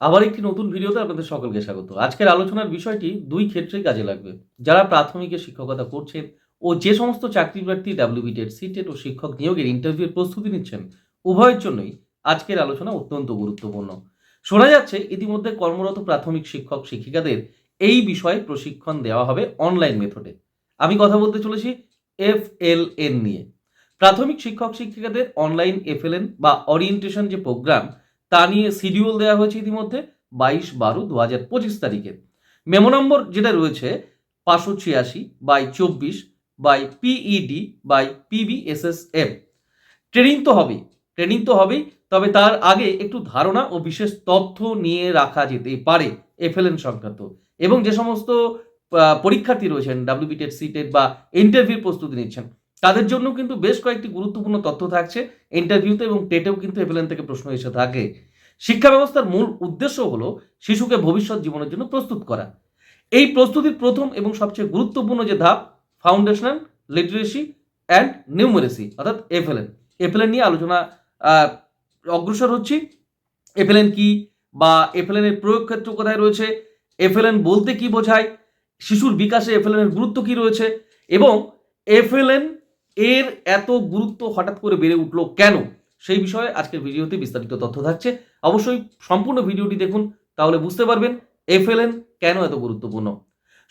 আবার একটি নতুন ভিডিওতে আপনাদের সকলকে স্বাগত। আজকের আলোচনার বিষয়টি দুই ক্ষেত্রেই কাজে লাগবে। যারা প্রাথমিকে শিক্ষকতা করছেন ও যে সমস্ত চাকরি প্রার্থী ডাব্লিউবিটেড সিটেট ও শিক্ষক নিয়োগের ইন্টারভিউর প্রস্তুতি নিচ্ছেন, উভয়ের জন্যই আজকের আলোচনা অত্যন্ত গুরুত্বপূর্ণ। শোনা যাচ্ছে, ইতিমধ্যে কর্মরত প্রাথমিক শিক্ষক শিক্ষিকাদের এই বিষয়ে প্রশিক্ষণ দেওয়া হবে অনলাইন মেথডে। আমি কথা বলতে চলেছি এফ এল এন নিয়ে। প্রাথমিক শিক্ষক শিক্ষিকাদের অনলাইন এফএলএন বা অরিয়েন্টেশন যে প্রোগ্রাম তা নিয়ে শিডিউল দেওয়া হয়েছে ইতিমধ্যে বাইশ বারো দু হাজার পঁচিশ তারিখে। মেমো নম্বর যেটা রয়েছে পাঁচশো ছিয়াশি বাই চব্বিশ by PED by PBSSM training তো হবেই ট্রেনিং তো হবেই, তবে তার আগে একটু ধারণা ও বিশেষ তথ্য নিয়ে রাখা যেতে পারে এফএলএন সংক্রান্ত। এবং যে সমস্ত পরীক্ষার্থী রয়েছেন ডাব্লিউবিটেড সিটেড বা ইন্টারভিউ প্রস্তুতি নিচ্ছেন তাদের জন্য কিন্তু বেশ কয়েকটি গুরুত্বপূর্ণ তথ্য থাকছে। ইন্টারভিউতে এবং টেটেও কিন্তু এফএলএন থেকে প্রশ্ন এসে থাকে। শিক্ষা ব্যবস্থার মূল উদ্দেশ্য হলো শিশুকে ভবিষ্যৎ জীবনের জন্য প্রস্তুত করা। এই প্রস্তুতির প্রথম এবং সবচেয়ে গুরুত্বপূর্ণ যে ধাপ ফাউন্ডেশনাল লিটারেসি অ্যান্ড নিউমারেসি অর্থাৎ এফএলএন এফএলএন নিয়ে আলোচনা অগ্রসর হচ্ছি। এফএলএন কি বা এফএলএন প্রয়োগ ক্ষেত্র কোথায় রয়েছে? এফএলএন বলতে কি বোঝায়? শিশুর বিকাশে এফএলএন এর গুরুত্ব কি রয়েছে? এবং এফএলএন এর এত গুরুত্ব হঠাৎ করে বেড়ে উঠল কেন? সেই বিষয়ে আজকের ভিডিওতে বিস্তারিত তথ্য থাকছে। অবশ্যই সম্পূর্ণ ভিডিওটি দেখুন, তাহলে বুঝতে পারবেন এফএলএন কেন এত গুরুত্বপূর্ণ?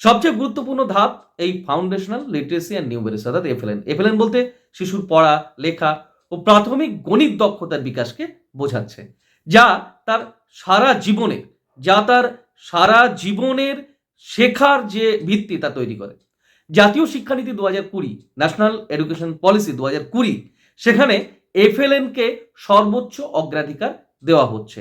সবচেয়ে গুরুত্বপূর্ণ ধাপ এই ফাউন্ডেশনাল লিটারেসি অ্যান্ড নিউমেরেসি অর্থাৎ এফএলএন। এফএলএন বলতে শিশুর পড়া, লেখা ও প্রাথমিক গণিত দক্ষতার বিকাশকে বোঝাচ্ছে, যা তার সারা জীবনের, যা তার সারা জীবনের শেখার যে ভিত্তি তা তৈরি করে। জাতীয় শিক্ষানীতি দু হাজার কুড়ি ন্যাশনাল এডুকেশন পলিসি দু হাজার কুড়ি, সেখানে এফএলএনকে সর্বোচ্চ অগ্রাধিকার দেওয়া হচ্ছে।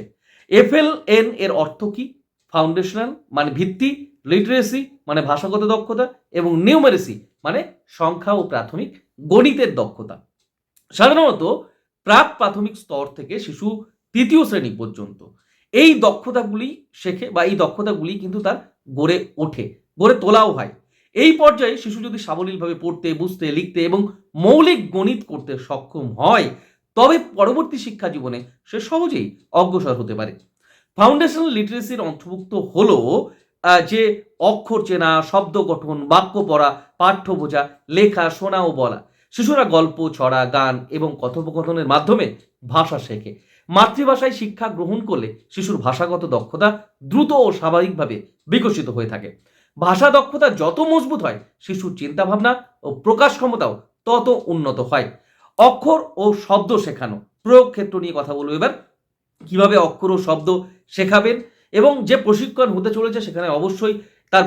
এফএলএন এর অর্থ কি? ফাউন্ডেশনাল মানে ভিত্তি লিটারেসি মানে ভাষাগত দক্ষতা এবং নিউমারেসি মানে সংখ্যা ও প্রাথমিক গণিতের দক্ষতা। সাধারণত প্রাক প্রাথমিক স্তর থেকে শিশু তৃতীয় শ্রেণি পর্যন্ত। এই দক্ষতাগুলি শেখে বা এই দক্ষতাগুলি কিন্তু তার গড়ে ওঠে, গড়ে তোলাও হয়। এই পর্যায়ে শিশু যদি সাবলীলভাবে পড়তে, বুঝতে, লিখতে এবং মৌলিক গণিত করতে সক্ষম হয়, তবে পরবর্তী শিক্ষা জীবনে সে সহজেই অগ্রসর হতে পারে। ফাউন্ডেশনাল লিটারেসির অন্তর্ভুক্ত হলো যে অক্ষর চেনা, শব্দ গঠন, বাক্য পড়া, পাঠ্য বোঝা, লেখা, শোনা ও বলা। শিশুরা গল্প, ছড়া, গান এবং কথোপকথনের মাধ্যমে ভাষা শেখে। মাতৃভাষায় শিক্ষা গ্রহণ করলে শিশুর ভাষাগত দক্ষতা দ্রুত ও স্বাভাবিকভাবে বিকশিত হয়ে থাকে। ভাষা দক্ষতা যত মজবুত হয়, শিশুর চিন্তাভাবনা ও প্রকাশ ক্ষমতাও তত উন্নত হয়। অক্ষর ও শব্দ শেখানো, প্রয়োগ ক্ষেত্র নিয়ে কথা বলব এবার। কীভাবে অক্ষর ও শব্দ শেখাবেন এবং যে প্রশিক্ষণ হতে চলেছে সেখানে অবশ্যই তার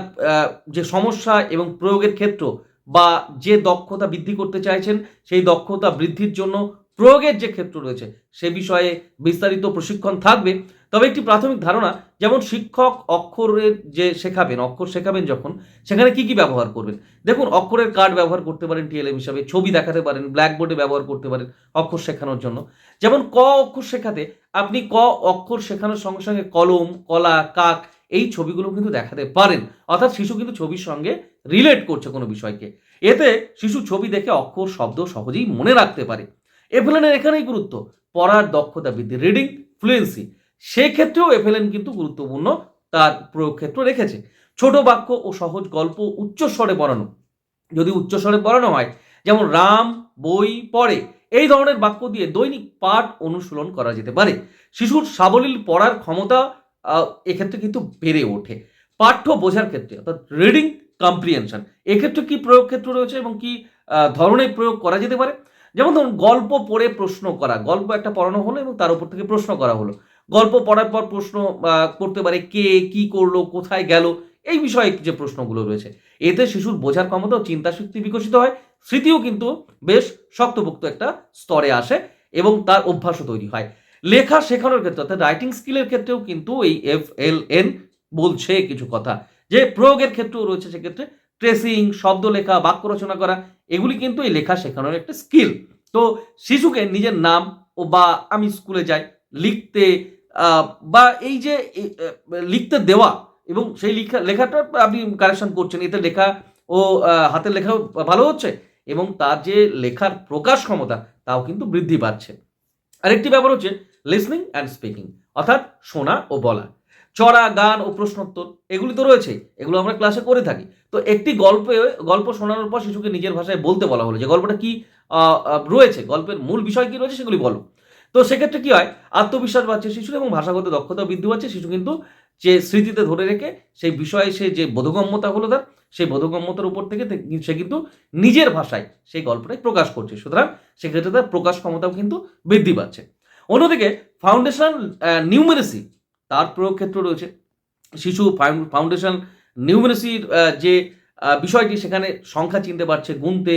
যে সমস্যা এবং প্রয়োগের ক্ষেত্র বা যে দক্ষতা বৃদ্ধি করতে চাইছেন, সেই দক্ষতা বৃদ্ধির জন্য প্রয়োগের যে ক্ষেত্র রয়েছে, সে বিষয়ে বিস্তারিত প্রশিক্ষণ থাকবে। তবে একটি প্রাথমিক ধারণা, যেমন শিক্ষক অক্ষরের যে শেখাবেন, অক্ষর শেখাবেন যখন, সেখানে কি কি ব্যবহার করবেন? দেখুন, অক্ষরের কার্ড ব্যবহার করতে পারেন টিএলএম হিসাবে, ছবি দেখাতে পারেন, ব্ল্যাকবোর্ডে ব্যবহার করতে পারেন অক্ষর শেখানোর জন্য। যেমন ক অক্ষর শেখাতে, আপনি ক অক্ষর শেখানোর সঙ্গে সঙ্গে কলম, কলা, কাক এই ছবিগুলো কিন্তু দেখাতে পারেন। অর্থাৎ শিশু কিন্তু ছবির সঙ্গে রিলেট করছে কোনো বিষয়কে। এতে শিশু ছবি দেখে অক্ষর, শব্দ সহজেই মনে রাখতে পারে। এফএলএনের এখানেই গুরুত্ব, পড়ার দক্ষতা বৃদ্ধি, রিডিং, ফ্লুয়েন্সি। সেক্ষেত্রেও এফএলএন কিন্তু গুরুত্বপূর্ণ তার প্রয়োগ ক্ষেত্র রেখেছে। ছোট বাক্য ও সহজ গল্প উচ্চস্বরে পড়ানো যদি উচ্চস্বরে পড়ানো হয়, যেমন রাম বই পড়ে, এই ধরনের বাক্য দিয়ে দৈনিক পাঠ অনুশীলন করা যেতে পারে। শিশুর সাবলীল পড়ার ক্ষমতা এক্ষেত্রে কিন্তু বেড়ে ওঠে। পাঠ্য বোঝার ক্ষেত্রে, অর্থাৎ রিডিং কম্প্রিহেনশন এক্ষেত্রে কি প্রয়োগ ক্ষেত্র রয়েছে এবং কি ধরনের প্রয়োগ করা যেতে পারে? যেমন ধরুন, গল্প পড়ে প্রশ্ন করা। গল্প একটা পড়ানো হলো এবং তার উপর থেকে প্রশ্ন করা হলো। গল্প পড়ার পর প্রশ্ন করতে পারে কে, কি করল, কোথায় গেল, এই বিষয়ে যে প্রশ্নগুলো রয়েছে। এতে শিশুর বোঝার ক্ষমতা ও চিন্তা শক্তি বিকশিত হয়। স্মৃতিও কিন্তু বেশ শক্তপোক্ত একটা স্তরে আসে এবং তার অভ্যাসও তৈরি হয়। লেখা শেখানোর ক্ষেত্রে, অর্থাৎ রাইটিং স্কিলের ক্ষেত্রেও কিন্তু এই এফ এল এন বলছে কিছু কথা। যে প্রয়োগের ক্ষেত্রেও রয়েছে সেক্ষেত্রে ট্রেসিং শব্দ লেখা, বাক্য রচনা করা, এগুলি কিন্তু এই লেখা শেখানোর একটা স্কিল তো শিশুকে নিজের নাম ও বা আমি স্কুলে যাই, লিখতে বা এই যে লিখতে দেওয়া এবং সেই লেখা, লেখাটা আপনি কারেকশন করছেন, এতে লেখা ও হাতের লেখাও ভালো হচ্ছে এবং তার যে লেখার প্রকাশ ক্ষমতা তাও কিন্তু বৃদ্ধি পাচ্ছে। আরেকটি ব্যাপার হচ্ছে লিসনিং অ্যান্ড স্পিকিং অর্থাৎ শোনা ও বলা। চড়া, গান ও প্রশ্নোত্তর এগুলি তো রয়েছে, এগুলো আমরা ক্লাসে করে থাকি। তো একটি গল্পে, গল্প শোনানোর পর শিশুকে নিজের ভাষায় বলতে বলা হলো। যে গল্পটা কি রয়েছে, গল্পের মূল বিষয় কি রয়েছে সেগুলি বলো। তো সেক্ষেত্রে কি হয়? আত্মবিশ্বাস বাড়ছে শিশুর এবং ভাষাগত দক্ষতা বৃদ্ধি পাচ্ছে। শিশু কিন্তু যে স্মৃতিতে ধরে রেখে সেই বিষয়ে সে যে বোধগম্যতা হলো তার, সেই বোধগম্যতার উপর থেকে সে কিন্তু নিজের ভাষায় সেই গল্পটাই প্রকাশ করছে। সুতরাং সেক্ষেত্রে তার প্রকাশ ক্ষমতাও কিন্তু বৃদ্ধি পাচ্ছে। অন্যদিকে ফাউন্ডেশন নিউমেরেসি তার প্রয়োগ ক্ষেত্র রয়েছে। শিশু ফাউন্ডেশন নিউমেরেসির যে বিষয়টি সেখানে সংখ্যা চিনতে পারছে, গুনতে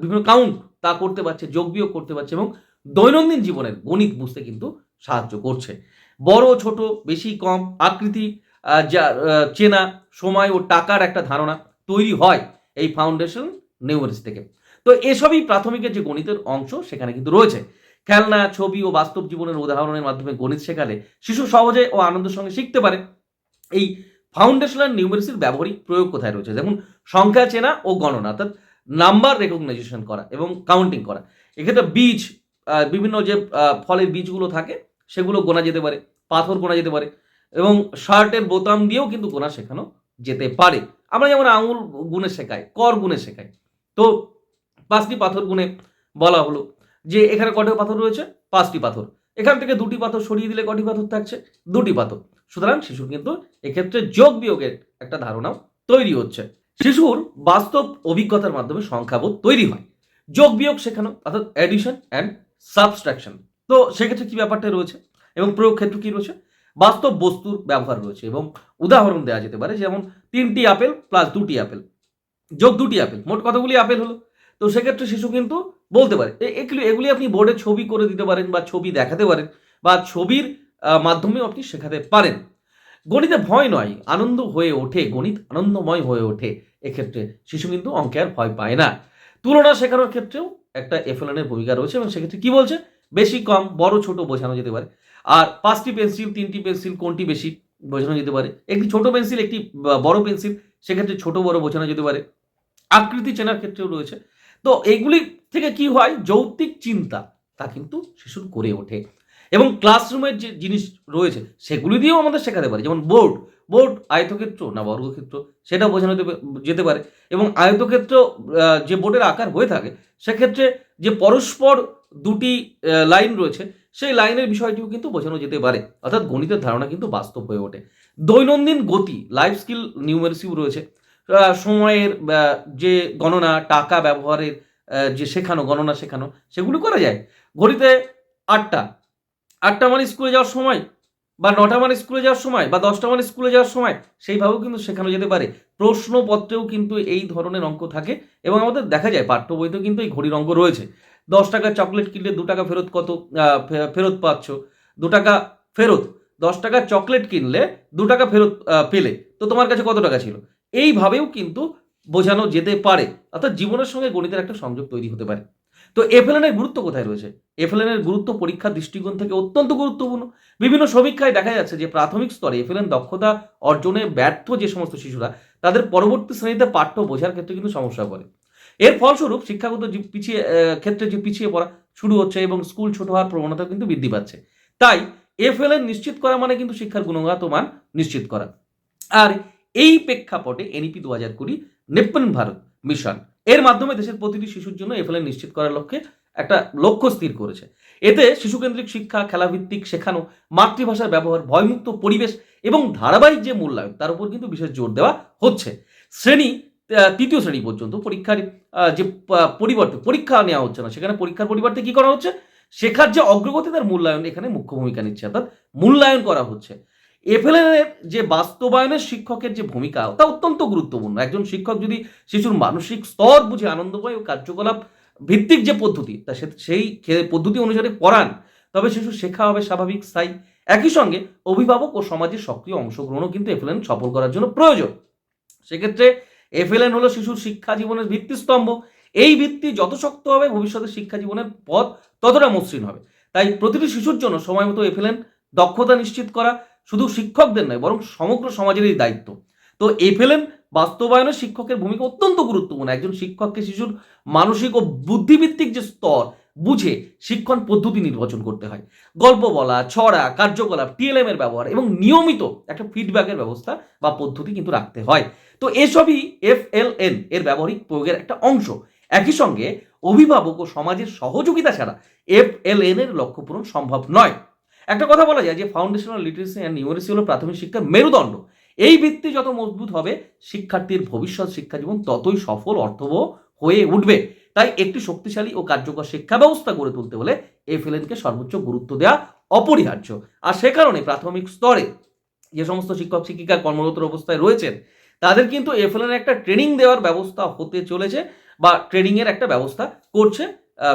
বিভিন্ন কাউন্ট তা করতে পারছে, যোগ বিয়োগ করতে পারছে এবং দৈনন্দিন জীবনের গণিত বুঝতে কিন্তু সাহায্য করছে। বড়, ছোট, বেশি, কম আকৃতি যা চেনা, সময় ও টাকার একটা ধারণা তৈরি হয় এই ফাউন্ডেশন নিউমেরিস থেকে। তো এসবই প্রাথমিকের যে গণিতের অংশ সেখানে কিন্তু রয়েছে। খেলনা, ছবি ও বাস্তব জীবনের উদাহরণের মাধ্যমে গণিত শেখালে শিশু সহজে ও আনন্দের সঙ্গে শিখতে পারে। এই ফাউন্ডেশনাল নিউমেরিসির ব্যবহারিক প্রয়োগ কোথায় রয়েছে? যেমন সংখ্যা চেনা ও গণনা, অর্থাৎ নাম্বার রেকগনাইজেশন করা এবং কাউন্টিং করা। এক্ষেত্রে বীজ বিভিন্ন যে ফলের বীজগুলো থাকে, সেগুলো গোনা যেতে পারে, পাথর গোনা যেতে পারে, এবং শার্টের বোতাম দিয়েও কিন্তু গোনা শেখানো যেতে পারে। আমরা যেমন আঙুল গুণে শেখাই, কর গুণে শেখাই। তো পাঁচটি পাথর গুণে বলা হলো যে, এখানে কটি পাথর রয়েছে? পাঁচটি পাথর। এখান থেকে দুটি পাথর সরিয়ে দিলে কটি পাথর থাকছে? দুটি পাথর। সুতরাং শিশুর কিন্তু এক্ষেত্রে যোগ বিয়োগের একটা ধারণাও তৈরি হচ্ছে। শিশুর বাস্তব অভিজ্ঞতার মাধ্যমে সংখ্যাবোধ তৈরি হয়। যোগ বিয়োগ শেখানো, অর্থাৎ অ্যাডিশন অ্যান্ড সাবস্ট্রাকশন। তো সেক্ষেত্রে কি ব্যাপারটা রয়েছে এবং প্রয়োগ ক্ষেত্র কি রয়েছে? বাস্তব বস্তুর ব্যবহার রয়েছে এবং উদাহরণ দেওয়া যেতে পারে, যেমন তিনটি আপেল প্লাস দুটি আপেল, যোগ দুটি আপেল, মোট কতগুলি আপেল হলো? তো সেক্ষেত্রে শিশু কিন্তু বলতে পারে এগুলি এগুলি আপনি বোর্ডে ছবি করে দিতে পারেন বা ছবি দেখাতে পারেন বা ছবির মাধ্যমেও আপনি শেখাতে পারেন। গণিতে ভয় নয়, আনন্দ হয়ে ওঠে, গণিত আনন্দময় হয়ে ওঠে, এক্ষেত্রে শিশু কিন্তু অঙ্কে আর ভয় পায় না। তুলনা শেখানোর ক্ষেত্রেও একটা এফএলএনের ভূমিকা রয়েছে এবং সেক্ষেত্রে কি বলছে? বেশি কম, বড়, ছোট বোঝানো যেতে পারে। আর পাঁচটি পেন্সিল তিনটি পেন্সিল কোনটি বেশি বোঝানো যেতে পারে? একটি ছোট পেন্সিল একটি বড় পেন্সিল সেক্ষেত্রে ছোট, বড় বোঝানো যেতে পারে। আকৃতি চেনার ক্ষেত্রেও রয়েছে। তো এগুলি থেকে কি হয়? যৌক্তিক চিন্তা তা কিন্তু শিশুর করে ওঠে। এবং ক্লাসরুমের যে জিনিস রয়েছে, সেগুলি দিয়েও আমাদের শেখাতে পারে। যেমন বোর্ড বোর্ড আয়তক্ষেত্র না বর্গক্ষেত্র সেটা বোঝানো যেতে- পারে। এবং আয়তক্ষেত্র যে বোর্ডের আকার হয়ে থাকে, সেক্ষেত্রে যে পরস্পর দুটি লাইন রয়েছে, সেই লাইনের বিষয়টিও কিন্তু বোঝানো যেতে পারে। অর্থাৎ গণিতের ধারণা কিন্তু বাস্তব হয়ে ওঠে। দৈনন্দিন গতি লাইফ স্কিল নিউমেরিসিও রয়েছে। সময়ের যে গণনা, টাকা ব্যবহারের যে শেখানো, গণনা শেখানো, সেগুলো করা যায়। ঘড়িতে আটটা আটটা মানে স্কুলে যাওয়ার সময় বা নটা মানে স্কুলে যাওয়ার সময় বা দশটা মানে স্কুলে যাওয়ার সময় সেইভাবেও কিন্তু শেখানো যেতে পারে। প্রশ্নপত্রেও কিন্তু এই ধরনের অঙ্ক থাকে এবং আমাদের দেখা যায় পাঠ্য বইতেও কিন্তু এই ঘড়ির অঙ্ক রয়েছে। দশ টাকার চকলেট কিনলে দু টাকা ফেরত কত ফেরত পাচ্ছ? দু টাকা ফেরত। দশ টাকার চকলেট কিনলে দু টাকা ফেরত পেলে। তো তোমার কাছে কত টাকা ছিল? এইভাবেও কিন্তু বোঝানো যেতে পারে। অর্থাৎ জীবনের সঙ্গে গণিতের একটা সংযোগ তৈরি হতে পারে। তো এফএলএন এর গুরুত্ব কোথায় রয়েছে? এফএলএন এর গুরুত্ব পরীক্ষার দৃষ্টিকোণ থেকে অত্যন্ত গুরুত্বপূর্ণ। বিভিন্ন সমীক্ষায় দেখা যাচ্ছে যে প্রাথমিক স্তরে এফএলএন দক্ষতা অর্জনে ব্যর্থ যে সমস্ত শিশুরা, তাদের পরবর্তী শ্রেণীতে পাঠ্য বোঝার ক্ষেত্রে কিন্তু সমস্যা পড়ে। এর ফলস্বরূপ শিক্ষাগত যে পিছিয়ে ক্ষেত্রে যে পিছিয়ে পড়া শুরু হচ্ছে এবং স্কুল ছোট হওয়ার প্রবণতা কিন্তু বৃদ্ধি পাচ্ছে। তাই এফএলএন নিশ্চিত করা মানে কিন্তু শিক্ষার গুণগত মান নিশ্চিত করা। আর এই প্রেক্ষাপটে এনইপি দু হাজার কুড়ি নিপ্পন ভারত মিশন এর মাধ্যমে দেশের প্রতিটি শিশুর জন্য এফএলএন নিশ্চিত করার লক্ষ্যে একটা লক্ষ্য স্থির করেছে। এতে শিশুকেন্দ্রিক শিক্ষা, খেলাভিত্তিক শেখানো, মাতৃভাষার ব্যবহার, ভয়মুক্ত পরিবেশ এবং ধারাবাহিক যে মূল্যায়ন, তার উপর কিন্তু বিশেষ জোর দেওয়া হচ্ছে। শ্রেণি তৃতীয় শ্রেণি পর্যন্ত পরীক্ষার যে পরিবর্তে পরীক্ষা নেওয়া হচ্ছে না, সেখানে পরীক্ষার পরিবর্তে কি করা হচ্ছে? শেখার যে অগ্রগতি, তার মূল্যায়ন এখানে মুখ্য ভূমিকা নিচ্ছে, অর্থাৎ মূল্যায়ন করা হচ্ছে। এফএলএন এর যে বাস্তবায়নের শিক্ষকের যে ভূমিকা, তা অত্যন্ত গুরুত্বপূর্ণ। একজন শিক্ষক যদি শিশুর মানসিক স্তর বুঝে আনন্দময় ও কার্যকলাপ ভিত্তিক যে পদ্ধতি, তা সেই পদ্ধতি অনুসারে পড়ান, তবে শিশু শেখা হবে স্বাভাবিক স্থায়ী। একই সঙ্গে অভিভাবক ও সমাজের সক্রিয় অংশগ্রহণও কিন্তু এফএলএন সফল করার জন্য প্রয়োজন। সেক্ষেত্রে এফএলএন হলো শিশুর শিক্ষা জীবনের ভিত্তিস্তম্ভ। এই ভিত্তি যত শক্ত হবে ভবিষ্যতের শিক্ষা জীবনের পথ ততটা মসৃণ হবে। তাই প্রতিটি শিশুর জন্য সময় মতো এফএলএন দক্ষতা নিশ্চিত করা শুধু শিক্ষকদের নয়, বরং সমগ্র সমাজেরই দায়িত্ব। তো এফএলএন বাস্তবায়নের শিক্ষকের ভূমিকা অত্যন্ত গুরুত্বপূর্ণ। একজন শিক্ষককে শিশুর মানসিক ও বুদ্ধিভিত্তিক যে স্তর, বুঝে শিক্ষণ পদ্ধতি নির্বাচন করতে হয়। গল্প বলা, ছড়া, কার্যকলাপ, টিএলএম এর ব্যবহার এবং নিয়মিত একটা ফিডব্যাকের ব্যবস্থা বা পদ্ধতি কিন্তু রাখতে হয়। তো এসবই এফ এল এন এর ব্যবহারিক প্রয়োগের একটা অংশ। একই সঙ্গে অভিভাবক ও সমাজের সহযোগিতা ছাড়া এফ এল এন এর লক্ষ্য পূরণ সম্ভব নয়। একটা কথা বলা যায় যে ফাউন্ডেশনাল লিটারেসি অ্যান্ড নিউমারেসি হলো প্রাথমিক শিক্ষার মেরুদণ্ড। এই ভিত্তি যত মজবুত হবে, শিক্ষার্থীর ভবিষ্যৎ শিক্ষা জীবন ততই সফল, অর্থবহ হয়ে উঠবে। তাই একটি শক্তিশালী ও কার্যকর শিক্ষা ব্যবস্থা গড়ে তুলতে হলে এফএলএনকে সর্বোচ্চ গুরুত্ব দেওয়া অপরিহার্য। আর সে কারণে প্রাথমিক স্তরে যে সমস্ত শিক্ষক, শিক্ষিকা কর্মরত অবস্থায় রয়েছেন, তাদের কিন্তু এফএলএন একটা ট্রেনিং দেওয়ার ব্যবস্থা হতে চলেছে বা ট্রেনিংয়ের একটা ব্যবস্থা করছে।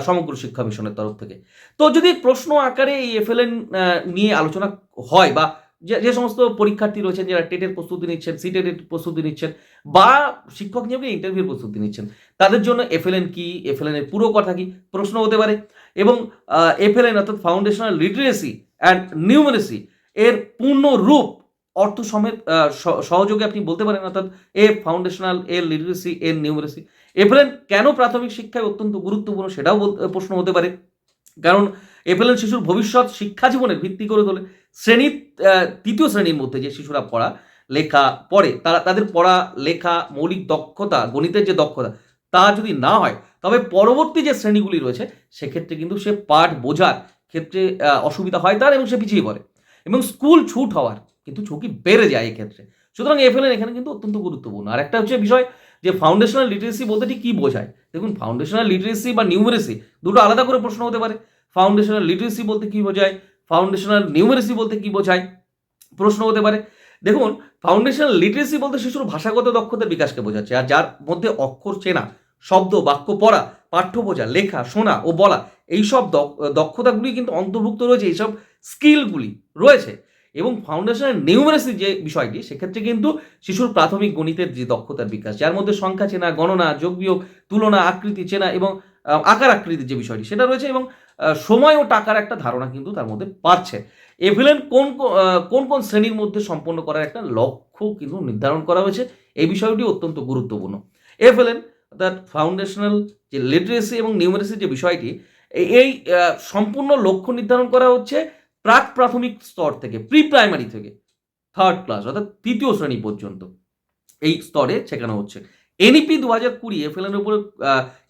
সমগ্র শিক্ষা মিশনের তরফ থেকে। তো যদি প্রশ্ন আকারে এই এফএলএন নিয়ে আলোচনা হয় বা যে সমস্ত পরীক্ষার্থী রয়েছেন যারা টেটের প্রস্তুতি নিচ্ছেন সিটেটের প্রস্তুতি নিচ্ছেন বা শিক্ষক নিয়োগে ইন্টারভিউর প্রস্তুতি নিচ্ছেন, তাদের জন্য এফএলএন কি? এফএলএন এর পুরো কথা কি? প্রশ্ন হতে পারে। এবং এফএলএন অর্থাৎ ফাউন্ডেশনাল লিটারেসি অ্যান্ড নিউমারেসি এর পূর্ণ রূপ অর্থ সমেত সহযোগে আপনি বলতে পারেন অর্থাৎ এ ফাউন্ডেশনাল এ লিটারেসি এ নিউমারেসি এফএলএন কেন প্রাথমিক শিক্ষায় অত্যন্ত গুরুত্বপূর্ণ সেটাও প্রশ্ন হতে পারে। কারণ এফএলএন শিশুর ভবিষ্যৎ শিক্ষা জীবনের ভিত্তি করে তোলে। শ্রেণির তৃতীয় শ্রেণির মধ্যে যে শিশুরা পড়া, লেখা, পড়ে, তারা, তাদের পড়া, লেখা, মৌলিক দক্ষতা, গণিতের যে দক্ষতা, তা যদি না হয়, তবে পরবর্তী যে শ্রেণীগুলি রয়েছে, সেক্ষেত্রে কিন্তু সে পাঠ বোঝার ক্ষেত্রে অসুবিধা হয় তার এবং সে পিছিয়ে পড়ে। এবং স্কুল ছুট হওয়ার কিন্তু ঝুঁকি বেড়ে যায় এক্ষেত্রে। সুতরাং এফএলএন এখানে কিন্তু অত্যন্ত গুরুত্বপূর্ণ। আর একটা হচ্ছে বিষয় যে ফাউন্ডেশনাল লিটারেসি বলতে ঠিক কী বোঝায়? দেখুন ফাউন্ডেশনাল লিটারেসি বা নিউমারেসি দুটো আলাদা করে প্রশ্ন হতে পারে। ফাউন্ডেশনাল লিটারেসি বলতে কী বোঝায়? ফাউন্ডেশনাল নিউমারেসি বলতে কী বোঝায়? প্রশ্ন হতে পারে। দেখুন ফাউন্ডেশনাল লিটারেসি বলতে শিশুর ভাষাগত দক্ষতার বিকাশকে বোঝাচ্ছে, আর যার মধ্যে অক্ষর চেনা, শব্দ, বাক্য পড়া, পাঠ্য বোঝা, লেখা, শোনা ও বলা, এইসব দক্ষতাগুলি কিন্তু অন্তর্ভুক্ত রয়েছে, এইসব স্কিলগুলি রয়েছে। এবং ফাউন্ডেশনাল নিউমারেসি যে বিষয়টি, সেক্ষেত্রে কিন্তু শিশুর প্রাথমিক গণিতের যে দক্ষতার বিকাশ, যার মধ্যে সংখ্যা চেনা, গণনা, যোগ বিয়োগ, তুলনা, আকৃতি চেনা এবং আকার আকৃতির যে বিষয়টি, সেটা রয়েছে এবং সময় ও টাকার একটা ধারণা কিন্তু তার মধ্যে পাচ্ছে। এভিলেন কোন কোন কোন শ্রেণির মধ্যে সম্পন্ন করার একটা লক্ষ্য কিন্তু নির্ধারণ করা হয়েছে, এই বিষয়টি অত্যন্ত গুরুত্বপূর্ণ। এফএলএন অর্থাৎ ফাউন্ডেশনাল যে লিটারেসি এবং নিউমারেসি যে বিষয়টি এই সম্পূর্ণ লক্ষ্য নির্ধারণ করা হচ্ছে প্রাক প্রাথমিক স্তর থেকে প্রি প্রাইমারি থেকে থার্ড ক্লাস অর্থাৎ তৃতীয় শ্রেণি পর্যন্ত এই স্তরে শেখানো হচ্ছে। এনইপি দু হাজার কুড়ি এর উপর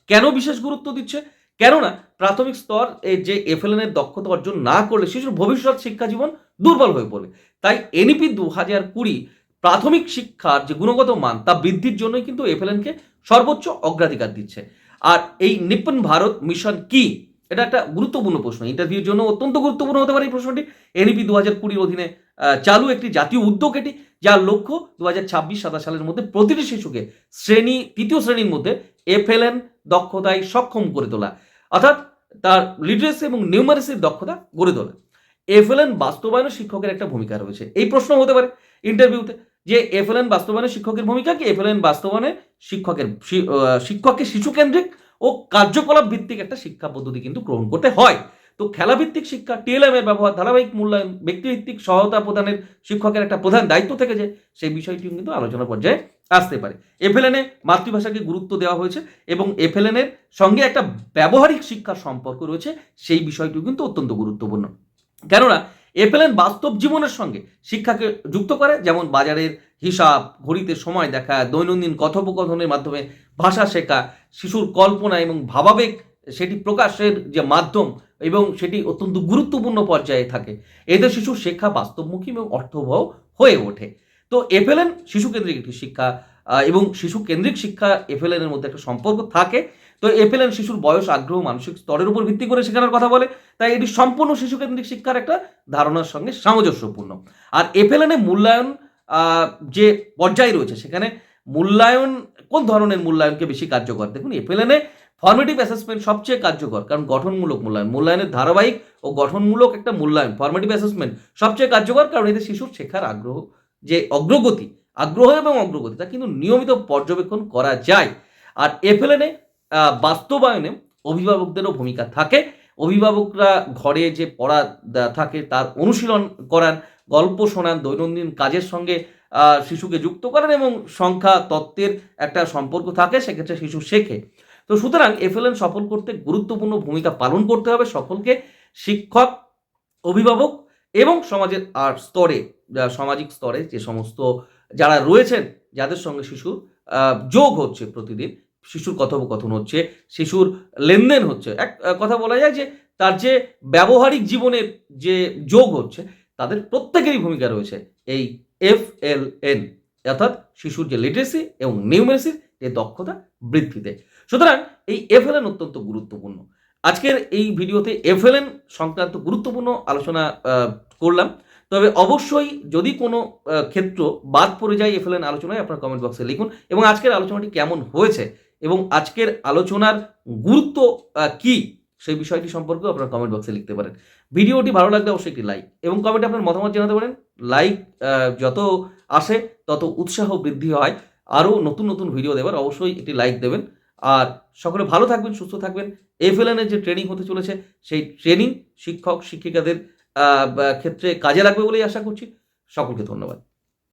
কেন বিশেষ গুরুত্ব দিচ্ছে? কেননা প্রাথমিক স্তর যে এফএলএন এর দক্ষতা অর্জন না করলে শিশুর ভবিষ্যৎ শিক্ষা জীবন দুর্বল হয়ে পড়বে। তাই এনইপি দু হাজার কুড়ি প্রাথমিক শিক্ষার যে গুণগত মান, তা বৃদ্ধির জন্যই কিন্তু এফএলএনকে সর্বোচ্চ অগ্রাধিকার দিচ্ছে। আর এই নিপুণ ভারত মিশন কি? এটা একটা গুরুত্বপূর্ণ প্রশ্ন। ইন্টারভিউর জন্য অত্যন্ত গুরুত্বপূর্ণ হতে পারে এই প্রশ্নটি। এনইপি দু হাজার কুড়ির অধীনে চালু একটি জাতীয় উদ্যোগ এটি, যার লক্ষ্য দু হাজার ছাব্বিশ সাতাশ সালের মধ্যে প্রতিটি শিশুকে শ্রেণি, তৃতীয় শ্রেণির মধ্যে এফএলএন দক্ষতায় সক্ষম করে তোলা। অর্থাৎ তার লিটারেসি এবং নিউমারেসির দক্ষতা গড়ে তোলা। এফএলএন বাস্তবায়নে শিক্ষকের একটা ভূমিকা রয়েছে। এই প্রশ্ন হতে পারে ইন্টারভিউতে যে এফএলএন বাস্তবায়নে শিক্ষকের ভূমিকা কি? এফএলএন বাস্তবায়নে শিক্ষকের শিক্ষককে শিশু কেন্দ্রিক ও কার্যকলাপ ভিত্তিক একটা শিক্ষা পদ্ধতি কিন্তু গ্রহণ করতে হয়। তো খেলাভিত্তিক শিক্ষা টিএলএম এর ব্যবহার, ধারাবাহিক মূল্যায়ন, ব্যক্তিভিত্তিক সহায়তা প্রদানের শিক্ষকের একটা প্রধান দায়িত্ব থেকে যায় সেই বিষয়টিও কিন্তু আলোচনা পর্যায়ে আসতে পারে। এফএলএনে মাতৃভাষাকে গুরুত্ব দেওয়া হয়েছে এবং এফএলএনের সঙ্গে একটা ব্যবহারিক শিক্ষার সম্পর্ক রয়েছে, সেই বিষয়টিও কিন্তু অত্যন্ত গুরুত্বপূর্ণ। কেননা এফএলএন বাস্তব জীবনের সঙ্গে শিক্ষাকে যুক্ত করে, যেমন বাজারের হিসাব, ঘড়িতে সময় দেখা, দৈনন্দিন কথোপকথনের মাধ্যমে ভাষা শেখা, শিশুর কল্পনা এবং ভাবাবেগ সেটি প্রকাশের যে মাধ্যম এবং সেটি অত্যন্ত গুরুত্বপূর্ণ পর্যায়ে থাকে। এতে শিশুর শিক্ষা বাস্তবমুখী এবং অর্থবহ হয়ে ওঠে। তো এফএলএন শিশু কেন্দ্রিক একটি শিক্ষা এবং শিশু কেন্দ্রিক শিক্ষা এফএলএন এর মধ্যে একটা সম্পর্ক থাকে। তো এফএলএন শিশুর বয়স, আগ্রহ, মানসিক স্তরের উপর ভিত্তি করে শেখানোর কথা বলে। তাই এটি সম্পূর্ণ শিশু কেন্দ্রিক শিক্ষার একটা ধারণার সঙ্গে সামঞ্জস্যপূর্ণ। আর এফএলএন মূল্যায়ন যে পর্যায় রয়েছে, সেখানে মূল্যায়ন কোন ধরনের মূল্যায়নকে বেশি কার্যকর? দেখুন এফএলএন ফর্মেটিভ অ্যাসেসমেন্ট সবচেয়ে কার্যকর, কারণ গঠনমূলক মূল্যায়ন। মূল্যায়নের ধারাবাহিক ও গঠনমূলক একটা মূল্যায়ন ফর্মেটিভ অ্যাসেসমেন্ট সবচেয়ে কার্যকর, কারণ এতে শিশুর শেখার আগ্রহ, যে অগ্রগতি, আগ্রহ এবং অগ্রগতি, তা কিন্তু নিয়মিত পর্যবেক্ষণ করা যায়। আর এফএলএনে বাস্তবায়নে অভিভাবকদেরও ভূমিকা থাকে। অভিভাবকরা ঘরে যে পড়া থাকে, তার অনুশীলন করান, গল্প শোনান, দৈনন্দিন কাজের সঙ্গে শিশুকে যুক্ত করেন এবং সংখ্যা তত্ত্বের একটা সম্পর্ক থাকে, সেক্ষেত্রে শিশু শেখে। তো সুতরাং এফএলএন সফল করতে গুরুত্বপূর্ণ ভূমিকা পালন করতে হবে সকলকে, শিক্ষক, অভিভাবক এবং সমাজের আর স্তরে সামাজিক স্তরে যে সমস্ত যারা রয়েছেন, যাদের সঙ্গে শিশুর যোগ হচ্ছে প্রতিদিন, শিশুর কথোপকথন হচ্ছে, শিশুর লেনদেন হচ্ছে। এক কথা বলা যায় যে তার যে ব্যবহারিক জীবনের যে যোগ হচ্ছে, তাদের প্রত্যেকেরই ভূমিকা রয়েছে এই এফ এল এন অর্থাৎ শিশুর যে লিটারেসি এবং নিউমেরেসির যে দক্ষতা বৃদ্ধিতে। সুতরাং এই এফএলএন অত্যন্ত গুরুত্বপূর্ণ। আজকের এই ভিডিওতে এফএলএন সংক্রান্ত গুরুত্বপূর্ণ আলোচনা করলাম। তবে অবশ্যই যদি কোনো ক্ষেত্র বাদ পড়ে যায় এফএলএন আলোচনায়, আপনার কমেন্ট বক্সে লিখুন। এবং আজকের আলোচনাটি কেমন হয়েছে এবং আজকের আলোচনার গুরুত্ব কি? সেই বিষয়টি সম্পর্কেও আপনার কমেন্ট বক্সে লিখতে পারেন। ভিডিওটি ভালো লাগলে অবশ্যই একটি লাইক এবং কমেন্টে আপনার মতামত জানাতে পারেন। লাইক যত আসে, তত উৎসাহ বৃদ্ধি হয়। আরও নতুন নতুন ভিডিও দেবার অবশ্যই একটি লাইক দেবেন। আর সকলে ভালো থাকবেন, সুস্থ থাকবেন। এফএলএনের যে ট্রেনিং হতে চলেছে, সেই ট্রেনিং শিক্ষক, শিক্ষিকাদের ক্ষেত্রে কাজে লাগবে বলেই আশা করছি। সকলকে ধন্যবাদ।